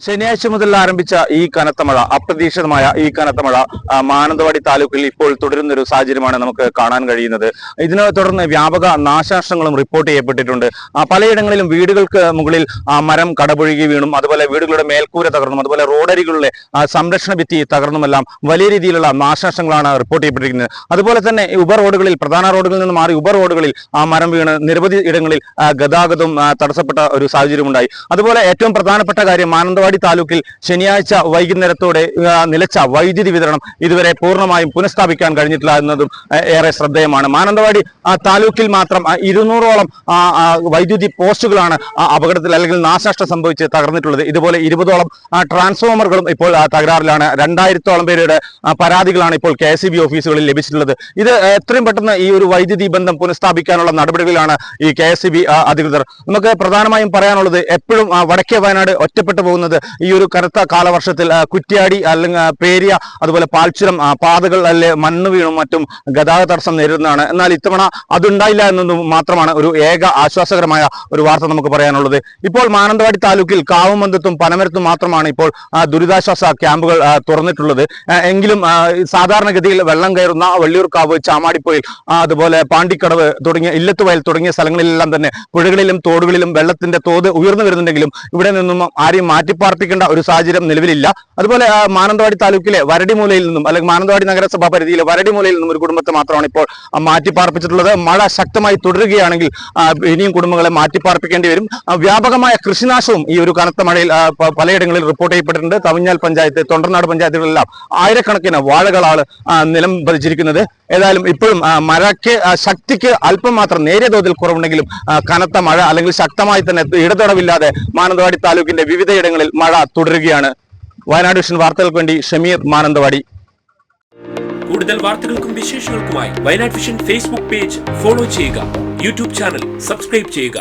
ശനിയാഴ്ച മുതൽ ആരംഭിച്ച ഈ കനത്ത മഴ അപ്രതീക്ഷിതമായ ഈ കനത്ത മഴ മാനന്തവാടി താലൂക്കിൽ ഇപ്പോൾ തുടരുന്ന ഒരു സാഹചര്യമാണ് നമുക്ക് കാണാൻ കഴിയുന്നത്. ഇതിനെ തുടർന്ന് വ്യാപക നാശനഷ്ടങ്ങളും റിപ്പോർട്ട് ചെയ്യപ്പെട്ടിട്ടുണ്ട്. പലയിടങ്ങളിലും വീടുകൾക്ക് മുകളിൽ മരം കടപുഴുകി വീണും അതുപോലെ വീടുകളുടെ മേൽക്കൂര തകർന്നും അതുപോലെ റോഡരികളിലെ സംരക്ഷണ ഭിത്തി തകർന്നുമെല്ലാം വലിയ രീതിയിലുള്ള നാശനഷ്ടങ്ങളാണ് റിപ്പോർട്ട് ചെയ്യപ്പെട്ടിരിക്കുന്നത്. അതുപോലെ തന്നെ ഉപ റോഡുകളിൽ പ്രധാന റോഡുകളിൽ നിന്ന് മാറി ഉപ റോഡുകളിൽ മരം വീണ് നിരവധി ഇടങ്ങളിൽ ഗതാഗതം തടസ്സപ്പെട്ട ഒരു സാഹചര്യമുണ്ടായി. അതുപോലെ ഏറ്റവും പ്രധാനപ്പെട്ട കാര്യം മാനന്തവാടി താലൂക്കിൽ ശനിയാഴ്ച വൈകുന്നേരത്തോടെ നിലച്ച വൈദ്യുതി വിതരണം ഇതുവരെ പൂർണമായും പുനഃസ്ഥാപിക്കാൻ കഴിഞ്ഞിട്ടില്ല എന്നതും ഏറെ ശ്രദ്ധേയമാണ്. മാനന്തവാടി താലൂക്കിൽ മാത്രം ഇരുന്നൂറോളം വൈദ്യുതി പോസ്റ്റുകളാണ് അപകടത്തിൽ അല്ലെങ്കിൽ നാശനഷ്ടം സംഭവിച്ച് തകർന്നിട്ടുള്ളത്. ഇതുപോലെ ഇരുപതോളം ട്രാൻസ്ഫോമറുകളും ഇപ്പോൾ തകരാറിലാണ്. രണ്ടായിരത്തോളം പേരുടെ പരാതികളാണ് ഇപ്പോൾ കെ ഓഫീസുകളിൽ ലഭിച്ചിട്ടുള്ളത്. ഇത് എത്രയും പെട്ടെന്ന് ഈ ഒരു വൈദ്യുതി ബന്ധം പുനഃസ്ഥാപിക്കാനുള്ള നടപടികളിലാണ് ഈ കെ അധികൃതർ. നമുക്ക് പ്രധാനമായും പറയാനുള്ളത് എപ്പോഴും വടക്കേ വയനാട് ഒറ്റപ്പെട്ടു പോകുന്നത് ഈ ഒരു കനത്ത കാലവർഷത്തിൽ കുറ്റ്യാടി അല്ലെങ്കിൽ പേരിയ അതുപോലെ പാൽച്ചുരം പാതകൾ അല്ലെ മണ്ണ് വീണും മറ്റും ഗതാഗത തടസ്സം നേരിടുന്നതാണ്. എന്നാൽ ഇത്തവണ അതുണ്ടായില്ല എന്നൊന്നും മാത്രമാണ് ഒരു ഏക ആശ്വാസകരമായ ഒരു വാർത്ത നമുക്ക് പറയാനുള്ളത്. ഇപ്പോൾ മാനന്തവാടി താലൂക്കിൽ കാവുമന്തത്തും പനമരത്തും മാത്രമാണ് ഇപ്പോൾ ദുരിതാശ്വാസ ക്യാമ്പുകൾ തുറന്നിട്ടുള്ളത്. എങ്കിലും സാധാരണഗതിയിൽ വെള്ളം കയറുന്ന വള്ളിയൂർക്കാവ് ചാമാടിപ്പൊയിൽ അതുപോലെ പാണ്ടിക്കടവ് തുടങ്ങിയ ഇല്ലത്തുവയൽ തുടങ്ങിയ സ്ഥലങ്ങളിലെല്ലാം തന്നെ പുഴകളിലും തോടുകളിലും വെള്ളത്തിന്റെ തോത് ഉയർന്നു വരുന്നുണ്ടെങ്കിലും ഇവിടെ നിന്നും ആരെയും മാറ്റിപ്പാർപ്പിക്കേണ്ട ഒരു സാഹചര്യം നിലവിലില്ല. അതുപോലെ മാനന്തവാടി താലൂക്കിലെ വരടിമൂലയിൽ നിന്നും അല്ലെങ്കിൽ മാനന്തവാടി നഗരസഭാ പരിധിയിലെ വരടിമൂലയിൽ നിന്നും ഒരു കുടുംബത്തെ മാത്രമാണ് ഇപ്പോൾ മാറ്റി പാർപ്പിച്ചിട്ടുള്ളത് മഴ ശക്തമായി തുടരുകയാണെങ്കിൽ ഇനിയും കുടുംബങ്ങളെ മാറ്റിപ്പാർപ്പിക്കേണ്ടി വരും. വ്യാപകമായ കൃഷിനാശവും ഈ ഒരു കനത്ത മഴയിൽ പലയിടങ്ങളിൽ റിപ്പോർട്ട് ചെയ്യപ്പെട്ടിട്ടുണ്ട്. തവിഞ്ഞാൽ പഞ്ചായത്ത് തൊണ്ടർനാട് പഞ്ചായത്തുകളിലെല്ലാം ആയിരക്കണക്കിന് വാഴകളാണ് നിലം പതിച്ചിരിക്കുന്നത് ഏതായാലും ഇപ്പോഴും മഴയ്ക്ക് ശക്തിക്ക് അല്പം മാത്രം നേരിയ തോതിൽ കുറവുണ്ടെങ്കിലും കനത്ത മഴ അല്ലെങ്കിൽ ശക്തമായി തന്നെ ഇടതടവില്ലാതെ മാനന്തവാടി താലൂക്കിന്റെ വിവിധയിടങ്ങളിൽ മഴ തുടരുകയാണ്. വയനാട് വിഷൻ വാർത്തകൾക്ക് വേണ്ടി ഷമീർ മാനന്തവാടി. കൂടുതൽ വാർത്തകൾക്കും വിശേഷങ്ങൾക്കുമായി Wayanad vision Facebook page follow ചെയ്യുക. യൂട്യൂബ് ചാനൽ സബ്സ്ക്രൈബ് ചെയ്യുക.